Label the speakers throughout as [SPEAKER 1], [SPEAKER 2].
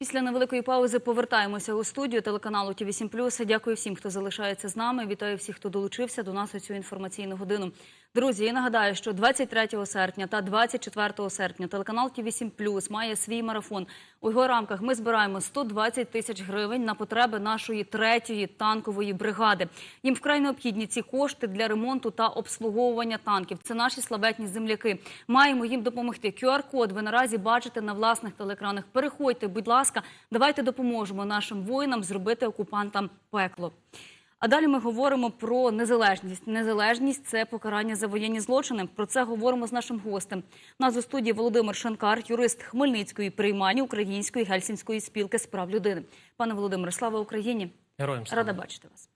[SPEAKER 1] Після невеликої паузи повертаємося у студію телеканалу Ті 8 Дякую всім, хто залишається з нами. Вітаю всіх, хто долучився до нас у цю інформаційну годину. Друзі, я нагадаю, що 23 серпня та 24 серпня телеканал ТІВІ 7 має свій марафон. У його рамках ми збираємо 120 тисяч гривень на потреби нашої третьої танкової бригади. Їм вкрай необхідні ці кошти для ремонту та обслуговування танків. Це наші славетні земляки. Маємо їм допомогти. QR-код ви наразі бачите на власних телеекранах. Переходьте, будь ласка, давайте допоможемо нашим воїнам зробити окупантам пекло. А далі ми говоримо про незалежність. Незалежність це покарання за воєнні злочини. Про це говоримо з нашим гостем. У нас у студії Володимир Шанкар, юрист Хмельницької приймання Української гельсінської спілки з прав людини. Пане Володимире, слава Україні!
[SPEAKER 2] Героям слава.
[SPEAKER 1] Рада бачити вас.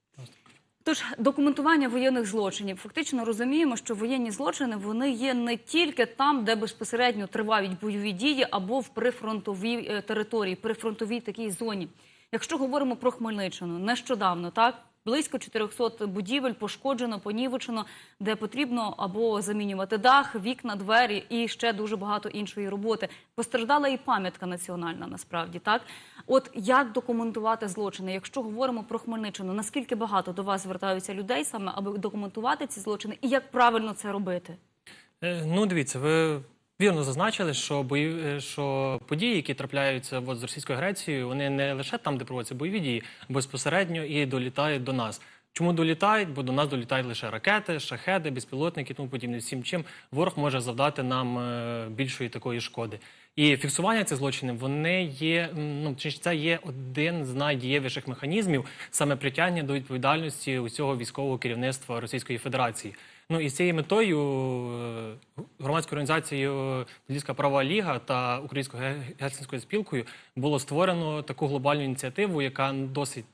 [SPEAKER 1] Тож документування воєнних злочинів фактично розуміємо, що воєнні злочини вони є не тільки там, де безпосередньо тривають бойові дії, або в прифронтовій е, території, прифронтовій такій зоні. Якщо говоримо про Хмельниччину, нещодавно так. Близько 400 будівель пошкоджено, понівечено, де потрібно або замінювати дах, вікна, двері і ще дуже багато іншої роботи. Постраждала і пам'ятка національна, насправді так. От як документувати злочини? Якщо говоримо про Хмельниччину, наскільки багато до вас звертаються людей саме, аби документувати ці злочини, і як правильно це робити?
[SPEAKER 2] Е, Ну, дивіться, ви вірно зазначили, що бої... е, що події, які трапляються от, з Російською Грецією, вони не лише там, де проводяться бойові дії, безпосередньо і долітають до нас. Чому долітають? Бо до нас долітають лише ракети, шахеди, безпілотники тому подібне. Всім чим ворог може завдати нам е, більшої такої шкоди. І фіксування цих злочинів вони є ну чи це є один з найдієвіших механізмів саме притягнення до відповідальності усього військового керівництва Російської Федерації. Ну і з цією метою е, громадською організацією Львівська права ліга та Українською ге- гельсінською спілкою було створено таку глобальну ініціативу, яка досить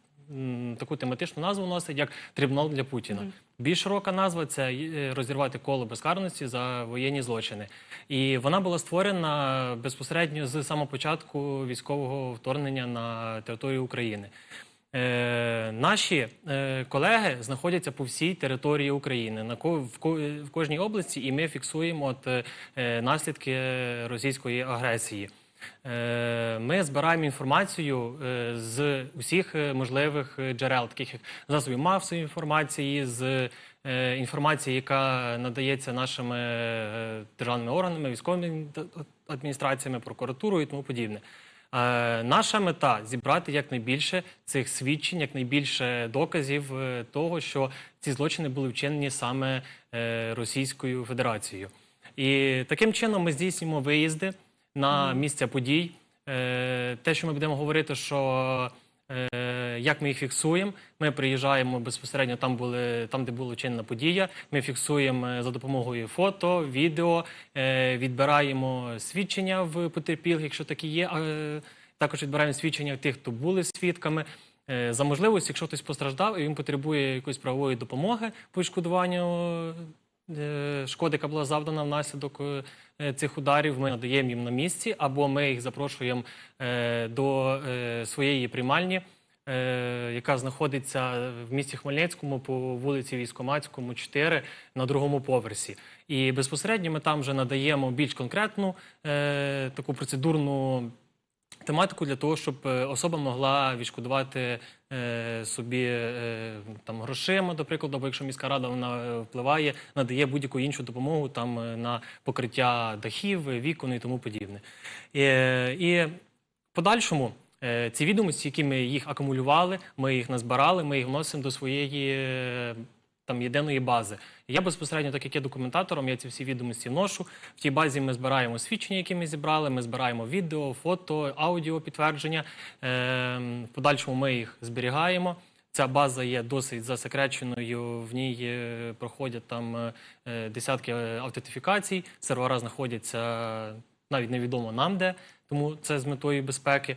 [SPEAKER 2] таку тематичну назву носить як Трибунал для Путіна. Більш широка назва це е, розірвати коло безкарності за воєнні злочини. І вона була створена безпосередньо з самого початку військового вторгнення на територію України. Е, наші е, колеги знаходяться по всій території України на ко- в, ко- в кожній області, і ми фіксуємо от, е, наслідки російської агресії. Ми збираємо інформацію з усіх можливих джерел, таких як засобів масової інформації, з інформації, яка надається нашими державними органами, військовими адміністраціями, прокуратурою і тому подібне. Е, Наша мета зібрати якнайбільше цих свідчень, якнайбільше доказів е, того, що ці злочини були вчинені саме е, Російською Федерацією. І таким чином ми здійснюємо виїзди на місця подій. Те, що ми будемо говорити, що як ми їх фіксуємо, ми приїжджаємо безпосередньо там, були, там де була вчинена подія. Ми фіксуємо е, за допомогою фото, відео, е, відбираємо свідчення в потерпілих, якщо такі є. е, Також відбираємо свідчення тих, хто були свідками. Е, За можливості, якщо хтось постраждав і він потребує якоїсь правової допомоги по відшкодуванню е, шкоди, яка була завдана внаслідок е, цих ударів, ми надаємо їм на місці, або ми їх запрошуємо е, до е, своєї приймальні, е, яка знаходиться в місті Хмельницькому по вулиці Військоматському, 4 на другому поверсі. І безпосередньо ми там вже надаємо більш конкретну е, таку процедурну тематику для того, щоб е, особа могла відшкодувати е, собі е, там грошима, до прикладу, або якщо міська рада вона е, впливає, надає будь-яку іншу допомогу там е, на покриття дахів, е, вікон і тому подібне. І, і подальшому. е, Ці відомості, які ми їх акумулювали, ми їх назбирали, ми їх вносимо до своєї е, там єдиної бази. Я безпосередньо, так як є документатором, я ці всі відомості вношу. В тій базі ми збираємо свідчення, які ми зібрали. Ми збираємо відео, фото, аудіо підтвердження. Е, в подальшому ми їх зберігаємо. Ця база є досить засекреченою. В ній е, проходять там е, десятки е, автентифікацій. Сервера знаходяться навіть невідомо нам де, тому це з метою безпеки.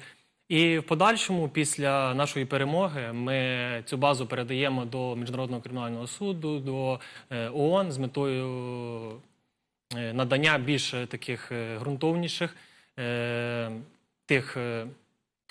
[SPEAKER 2] І в подальшому, після нашої перемоги, ми цю базу передаємо до Міжнародного кримінального суду, до е, ООН з метою е, надання більш е, таких ґрунтовніших тих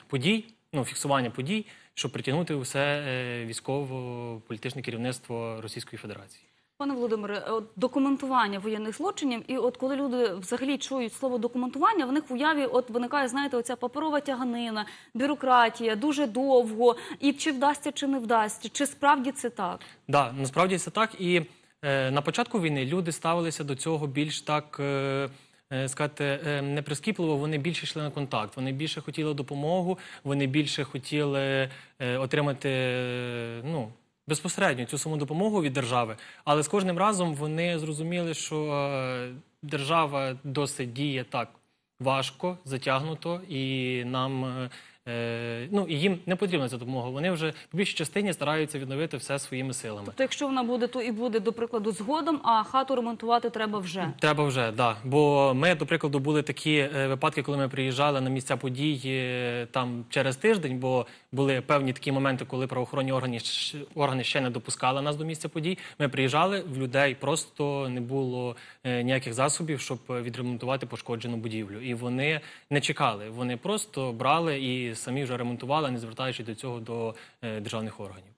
[SPEAKER 2] подій, ну, фіксування подій, щоб притягнути усе е, військово-політичне керівництво Російської Федерації.
[SPEAKER 1] Пане Володимире, от документування воєнних злочинів, і от коли люди взагалі чують слово документування, в них в уяві от виникає, знаєте, оця паперова тяганина, бюрократія, дуже довго, і чи вдасться, чи не вдасться, чи справді це так?
[SPEAKER 2] Да, насправді це так. І е, на початку війни люди ставилися до цього більш так. Е, е, Сказати е, неприскіпливо, вони більше йшли на контакт. Вони більше хотіли допомогу, вони більше хотіли е, отримати е, ну безпосередньо цю саму допомогу від держави. Але з кожним разом вони зрозуміли, що е, держава досить діє так важко, затягнуто, і нам е, ну і їм не потрібна ця допомога. Вони вже в більшій частині стараються відновити все своїми силами.
[SPEAKER 1] Тобто, якщо вона буде, то і буде, до прикладу, згодом, а хату ремонтувати треба вже.
[SPEAKER 2] Треба вже, да. Бо ми, до прикладу, були такі е, випадки, коли ми приїжджали на місця подій е, там через тиждень, бо були певні такі моменти, коли правоохоронні органи, органи ще не допускали нас до місця подій. Ми приїжджали, в людей просто не було е, ніяких засобів, щоб відремонтувати пошкоджену будівлю. І вони не чекали. Вони просто брали і самі вже ремонтували, не звертаючи до цього до е, державних органів.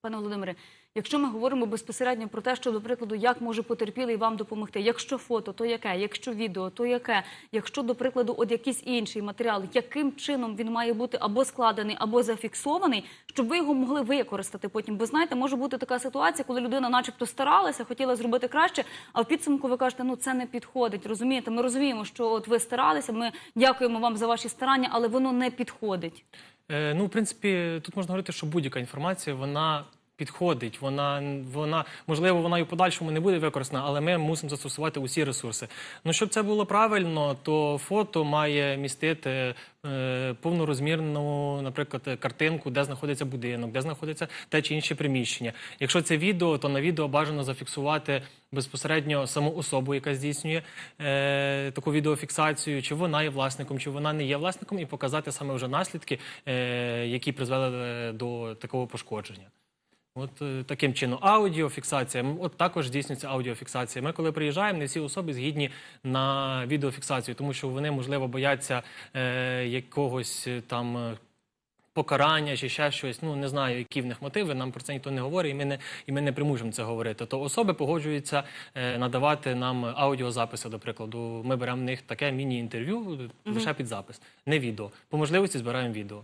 [SPEAKER 1] Пане Володимире, якщо ми говоримо безпосередньо про те, що, до прикладу, як може потерпілий вам допомогти, якщо фото, то яке, якщо відео, то яке, якщо, до прикладу, от якийсь інший матеріал, яким чином він має бути або складений, або зафіксований, щоб ви його могли використати потім. Бо знаєте, може бути така ситуація, коли людина, начебто, старалася, хотіла зробити краще, а в підсумку ви кажете, ну це не підходить. Розумієте? Ми розуміємо, що от ви старалися. Ми дякуємо вам за ваші старання, але воно не підходить.
[SPEAKER 2] Е, ну, в принципі, тут можна говорити, що будь-яка інформація вона підходить. Вона вона можливо вона і в подальшому не буде використана, але ми мусимо застосувати усі ресурси. Ну щоб це було правильно, то фото має містити е, повнорозмірну, наприклад, картинку, де знаходиться будинок, де знаходиться те чи інше приміщення. Якщо це відео, то на відео бажано зафіксувати безпосередньо саму особу, яка здійснює е, таку відеофіксацію, чи вона є власником, чи вона не є власником, і показати саме вже наслідки, е, які призвели е, до такого пошкодження. От е, таким чином, аудіофіксація. От також здійснюється аудіофіксація. Ми, коли приїжджаємо, не всі особи згідні на відеофіксацію, тому що вони, можливо, бояться е, якогось е, там. е, Покарання чи ще щось, ну не знаю, які в них мотиви. Нам про це ніхто не говорить, і ми не і ми не примушуємо це говорити. То особи погоджуються е, надавати нам аудіозаписи. До прикладу, ми беремо в них таке міні-інтерв'ю лише під запис, не відео. По можливості збираємо відео.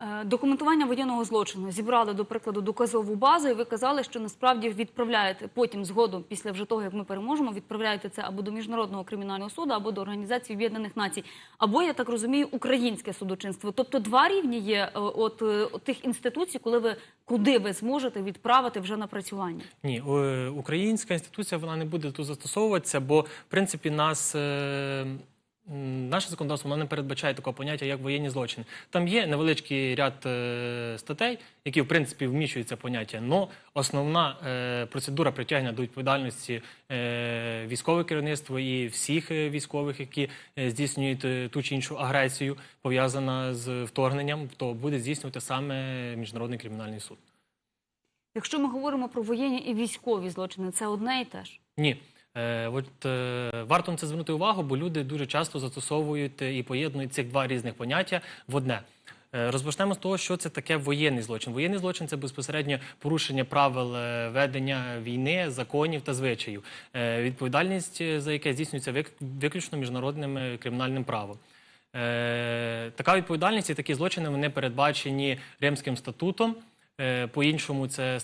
[SPEAKER 1] Е, Документування воєнного злочину зібрали, до прикладу, доказову базу, і ви казали, що насправді відправляєте потім згодом, після вже того, як ми переможемо, відправляєте це або до міжнародного кримінального суду, або до Організації Об'єднаних Націй, або я так розумію, українське судочинство. Тобто два рівні є е, от, е, от тих інституцій, коли ви куди ви зможете відправити вже напрацювання.
[SPEAKER 2] Ні, українська інституція вона не буде тут застосовуватися, бо в принципі нас. е, Наше законодавство воно не передбачає такого поняття, як воєнні злочини. Там є невеличкий ряд е, статей, які в принципі вміщують це поняття. але основна е, процедура притягнення до відповідальності е, військове керівництво і всіх е, військових, які е, здійснюють е, ту чи іншу агресію, пов'язана з вторгненням, то буде здійснювати саме міжнародний кримінальний суд.
[SPEAKER 1] Якщо ми говоримо про воєнні і військові злочини, це одне і те ж.
[SPEAKER 2] Ні. Е, от е, варто на це звернути увагу, бо люди дуже часто застосовують і поєднують цих два різних поняття в одне. Е, Розпочнемо з того, що це таке воєнний злочин. Воєнний злочин це безпосередньо порушення правил е, ведення війни, законів та звичаїв. Е, Відповідальність е, за яке здійснюється вик- виключно міжнародним е, кримінальним правом. Е, Така відповідальність і такі злочини вони передбачені Римським статутом. Е, По-іншому, це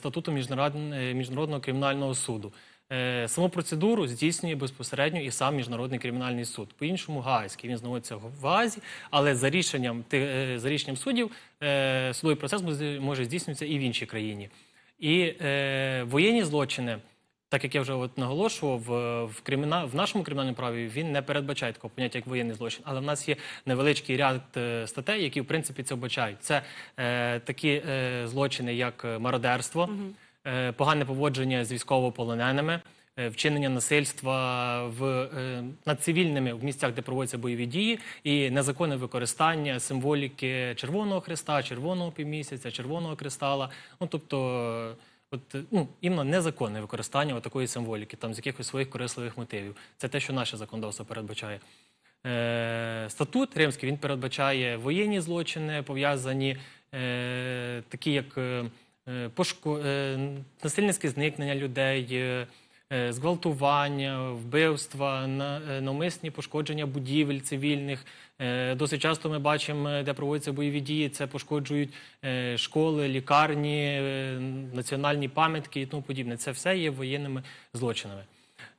[SPEAKER 2] е, Міжнародного кримінального суду. Е, Саму процедуру здійснює безпосередньо і сам Міжнародний кримінальний суд. По-іншому Гаазький. Він знаходиться в Гаазі, але за рішенням, е, за рішенням суддів е, судовий процес може- здійснюватися і в іншій країні. І е, воєнні злочини, так як я вже от наголошував, в, криміна... в нашому кримінальному праві він не передбачає такого поняття, як воєнний злочин. Але в нас є невеличкий ряд статей, які в принципі це вбачають. Це е, такі е, злочини, як мародерство, е, погане поводження з військовополоненими. е, Вчинення насильства в е, над цивільними в місцях, де проводяться бойові дії, і незаконне використання символіки Червоного Христа, Червоного півмісяця, Червоного кристала. Ну тобто, от е, ну іменно незаконне використання такої символіки, там з якихось своїх корисливих мотивів. Це те, що наше законодавство передбачає. Е, статут римський він передбачає воєнні злочини, пов'язані е, такі, як е, пошко... е, насильницьке зникнення людей, е, зґвалтування, вбивства, на- навмисні пошкодження будівель цивільних. Досить часто ми бачимо, де проводяться бойові дії, це пошкоджують школи, лікарні, національні пам'ятки і тому подібне. Це все є воєнними злочинами.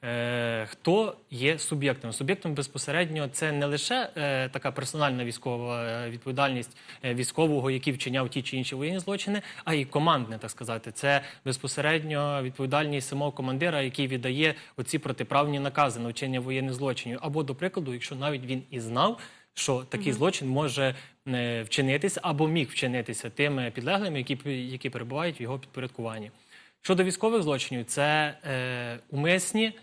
[SPEAKER 2] Е, Хто є суб'єктом? Суб'єктом безпосередньо це не лише е, така персональна військова е, відповідальність військового, який вчиняв ті чи інші воєнні злочини, а й командне, так сказати. Це безпосередньо відповідальність самого командира, який віддає оці протиправні накази на вчинення воєнних злочинів. Або, до прикладу, якщо навіть він і знав, що такий злочин може вчинитися або міг вчинитися тими підлеглими, які, які перебувають в його підпорядкуванні. Щодо військових злочинів, це е, умисні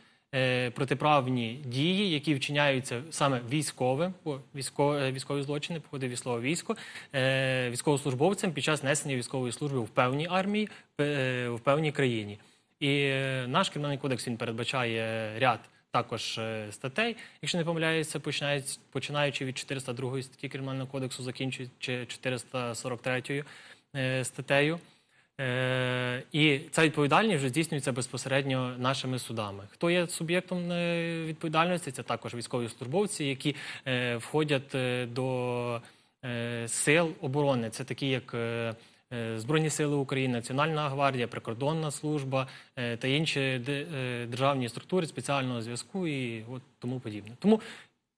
[SPEAKER 2] протиправні дії, які вчиняються саме військовим, бо військо, е, військові злочини походить від слова військо, е, військовослужбовцям під час несення військової служби в певній армії, е, в певній країні. І е, наш кримінальний кодекс він передбачає ряд також е, статей, якщо не помиляюся, починаючи, від 402 статті Кримінального кодексу, закінчуючи 443 е, статтею. Е, і ця відповідальність вже здійснюється безпосередньо нашими судами. Хто є суб'єктом е, відповідальності? Це також військові службовці, які е, входять до сил оборони. Це такі, як Збройні Сили України, Національна гвардія, прикордонна служба та інші державні структури спеціального зв'язку і от тому подібне. Тому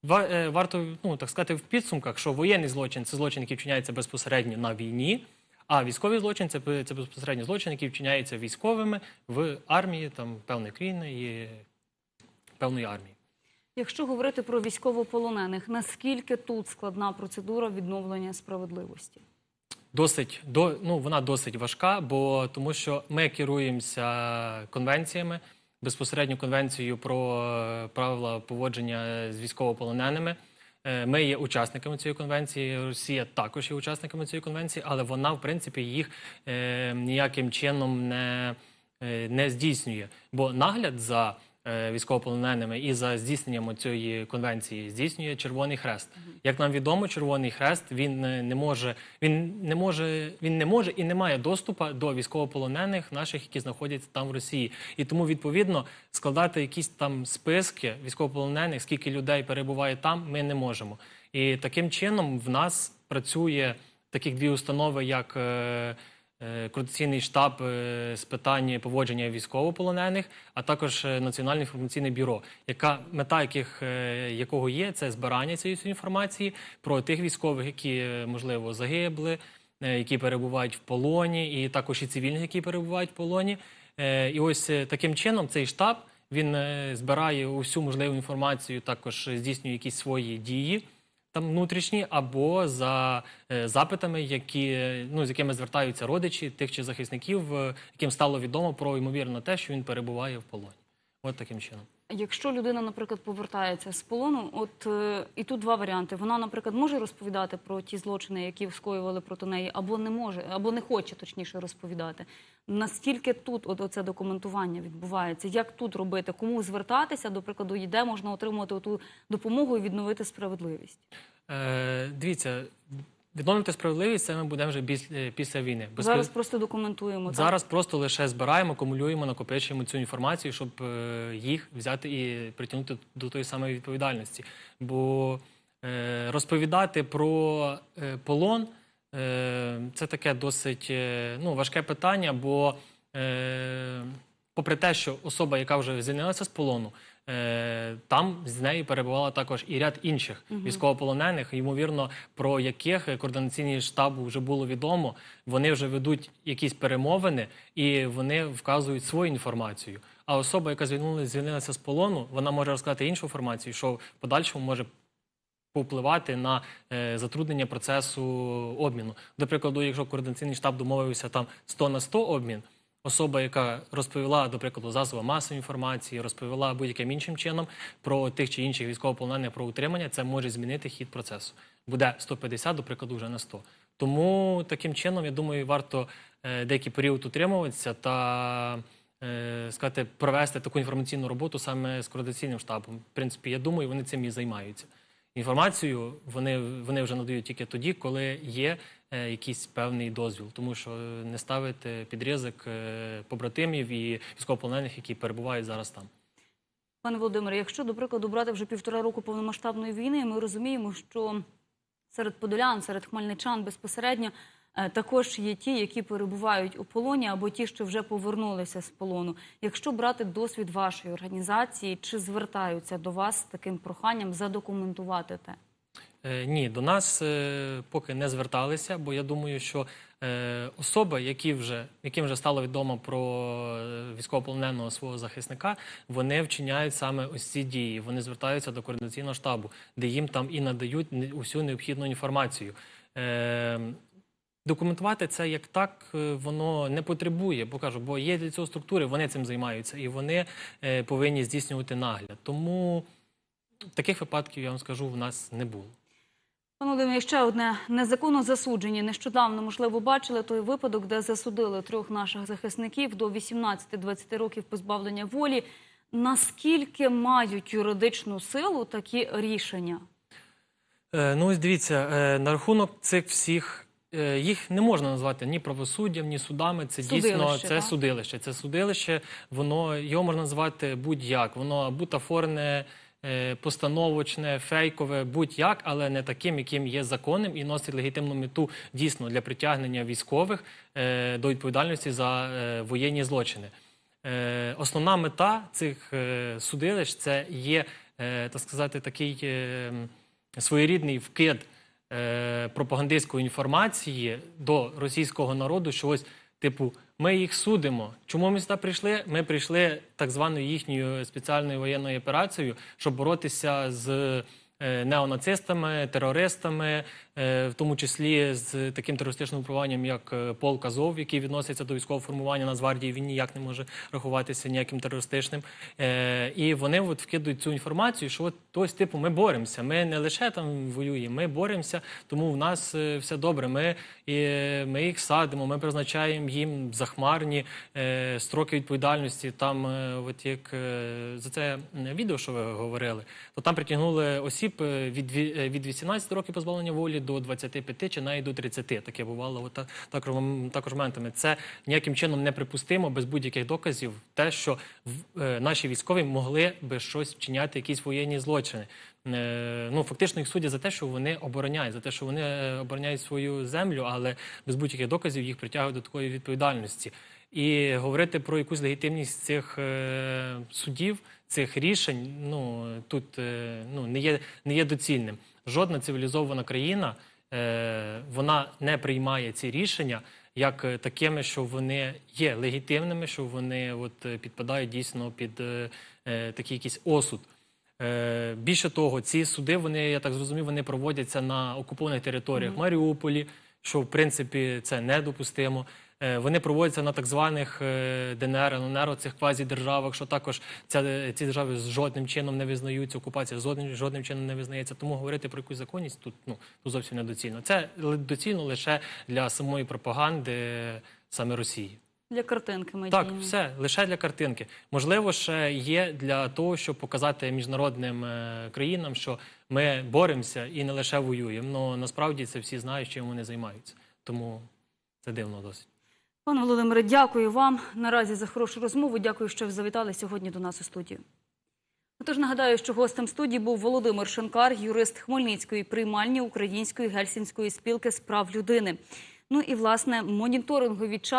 [SPEAKER 2] ва- варто ну так сказати в підсумках, що воєнний злочин це злочин, який вчиняється безпосередньо на війні. А військовий злочин це, це безпосередньо злочин, який вчиняється військовими в армії там певної країни і певної армії.
[SPEAKER 1] Якщо говорити про військовополонених, наскільки тут складна процедура відновлення справедливості?
[SPEAKER 2] Досить до ну вона досить важка, бо тому що ми керуємося конвенціями, безпосередньо конвенцією про е, правила поводження з військовополоненими. Е, Ми є учасниками цієї конвенції. Росія також є учасниками цієї конвенції, але вона, в принципі, їх е, ніяким чином не, е, не здійснює. Бо нагляд за військовополоненими і за здійсненням цієї конвенції здійснює Червоний Хрест. Як нам відомо, Червоний Хрест він е, не може, він не може, він не може і не має доступу до військовополонених наших, які знаходяться там в Росії. І тому відповідно складати якісь там списки військовополонених, скільки людей перебуває там, ми не можемо. І таким чином в нас працює таких дві установи, як е, е, координаційний штаб е, з питань поводження військовополонених, а також е, Національне інформаційне бюро, яка мета яких е, якого є це збирання цієї інформації про тих військових, які е, можливо загибли, е, які перебувають в полоні, і також і цивільних, які перебувають в полоні. Е, І ось е, таким чином цей штаб він е, збирає усю можливу інформацію, також здійснює якісь свої дії там внутрішні, або за е, запитами, які ну з якими звертаються родичі тих чи захисників, е, яким стало відомо про ймовірно те, що він перебуває в полоні. От таким чином.
[SPEAKER 1] Якщо людина, наприклад, повертається з полону, от е, і тут два варіанти. Вона, наприклад, може розповідати про ті злочини, які скоювали проти неї, або не може, або не хоче точніше розповідати. Наскільки тут от оце документування відбувається? Як тут робити? Кому звертатися? До прикладу, і де можна отримувати ту допомогу і відновити справедливість?
[SPEAKER 2] Е, дивіться, відновити справедливість це ми будемо вже після, після війни.
[SPEAKER 1] Зараз просто документуємо. так?
[SPEAKER 2] Зараз просто лише збираємо, акумулюємо, накопичуємо цю інформацію, щоб е, їх взяти і притягнути до тої самої відповідальності. Бо е, розповідати про е, полон е, це таке досить е, ну, важке питання, бо е, попри те, що особа, яка вже звільнилася з полону, е, там з нею перебувала також і ряд інших військовополонених, ймовірно, про яких координаційний штабу вже було відомо. Вони вже ведуть якісь перемовини і вони вказують свою інформацію. А особа, яка звільнилася, звільнилася з полону, вона може розказати іншу інформацію, що в подальшому може повпливати на е, затруднення процесу обміну. До прикладу, якщо координаційний штаб домовився там 100 на 100 обмін, особа, яка розповіла, до прикладу, засоби масової інформації, розповіла будь-яким іншим чином про тих чи інших військовополонених про утримання, це може змінити хід процесу. Буде 150, до прикладу, вже на 100. Тому таким чином, я думаю, варто е, деякий період утримуватися та е, сказати, провести таку інформаційну роботу саме з координаційним штабом. В принципі, я думаю, вони цим і займаються. інформацію вони, вони вже надають тільки тоді, коли є якийсь певний дозвіл, тому що е, не ставити під ризик е, побратимів і військовополонених, які перебувають зараз там.
[SPEAKER 1] Пане Володимире, якщо, до прикладу, брати вже півтора року повномасштабної війни, ми розуміємо, що серед подолян, серед хмельничан безпосередньо е, також є ті, які перебувають у полоні, або ті, що вже повернулися з полону. Якщо брати досвід вашої організації, чи звертаються до вас з таким проханням задокументувати те?
[SPEAKER 2] Е, Ні, до нас е, поки не зверталися, бо я думаю, що е, особи, які вже, яким вже стало відомо про військовополоненого свого захисника, вони вчиняють саме ось ці дії. Вони звертаються до координаційного штабу, де їм там і надають усю необхідну інформацію. Документувати це як так воно не потребує, бо кажу, бо є для цього структури, вони цим займаються і вони повинні здійснювати нагляд. Тому таких випадків я вам скажу в нас не було.
[SPEAKER 1] Пане Володимире, ще одне незаконно засуджені. Нещодавно, можливо, бачили той випадок, де засудили трьох наших захисників до 18-20 років позбавлення волі. Наскільки мають юридичну силу такі рішення?
[SPEAKER 2] Е, Ну, ось дивіться, е, на рахунок цих всіх. е, Їх не можна назвати ні правосуддям, ні судами. Це дійсно це
[SPEAKER 1] так?
[SPEAKER 2] судилище. Це судилище, воно його можна назвати будь-як. Воно бутафорне, постановочне, фейкове, будь-як, але не таким, яким є законним, і носить легітимну мету дійсно для притягнення військових е, до відповідальності за е, воєнні злочини. Е, Основна мета цих е, судилищ це є, е, так сказати, такий е, своєрідний вкид е, пропагандистської інформації до російського народу, що ось, типу, ми їх судимо. Чому ми сюди прийшли? Ми прийшли так званою їхньою спеціальною воєнною операцією, щоб боротися з е, неонацистами, терористами, в тому числі з таким терористичним управлінням, як е, полк Азов, який відноситься до військового формування Нацгвардії, він ніяк не може рахуватися ніяким терористичним. Е, І вони от вкидують цю інформацію, що от ось типу ми боремося. Ми не лише там воюємо, ми боремося, тому в нас е, все добре. Ми, і, ми їх садимо, ми призначаємо їм захмарні е, строки відповідальності. Там, е, от як е, за це відео, що ви говорили, то там притягнули осіб е, від, е, від 18 років позбавлення волі до 25 чи навіть до 30. Таке бувало от, та- також, моментами. Це ніяким чином неприпустимо без будь-яких доказів. Те, що е, наші військові могли би щось вчиняти, якісь воєнні злочини. Е, ну фактично їх судять за те, що вони обороняють, за те, що вони е, обороняють свою землю, але без будь-яких доказів їх притягують до такої відповідальності. І говорити про якусь легітимність цих е, судів, цих рішень, ну тут е, ну не є не є доцільним. Жодна цивілізована країна е, вона не приймає ці рішення як такими, що вони є легітимними, що вони от підпадають дійсно під е, такий якийсь осуд. Е, Більше того, ці суди, вони, я так зрозумів, вони проводяться на окупованих територіях Маріуполі, що в принципі це недопустимо. Е, Вони проводяться на так званих е, ДНР, ЛНР, цих квазідержавах, що також ця, ці держави з жодним чином не визнаються, окупація жодним, жодним чином не визнається. Тому говорити про якусь законність тут, ну, тут зовсім недоцільно. Це доцільно лише для самої пропаганди саме Росії.
[SPEAKER 1] Для картинки
[SPEAKER 2] Так,
[SPEAKER 1] медійної.
[SPEAKER 2] все лише для картинки. Можливо, ще є для того, щоб показати міжнародним е, країнам, що ми боремося і не лише воюємо. Ну насправді це всі знають, чим вони займаються. Тому це дивно досить.
[SPEAKER 1] Пане Володимире, дякую вам наразі за хорошу розмову. Дякую, що завітали сьогодні до нас у студію. Тож нагадаю, що гостем студії був Володимир Шанкар, юрист Хмельницької приймальні Української гельсінської спілки з прав людини. Ну і власне моніторингові часи.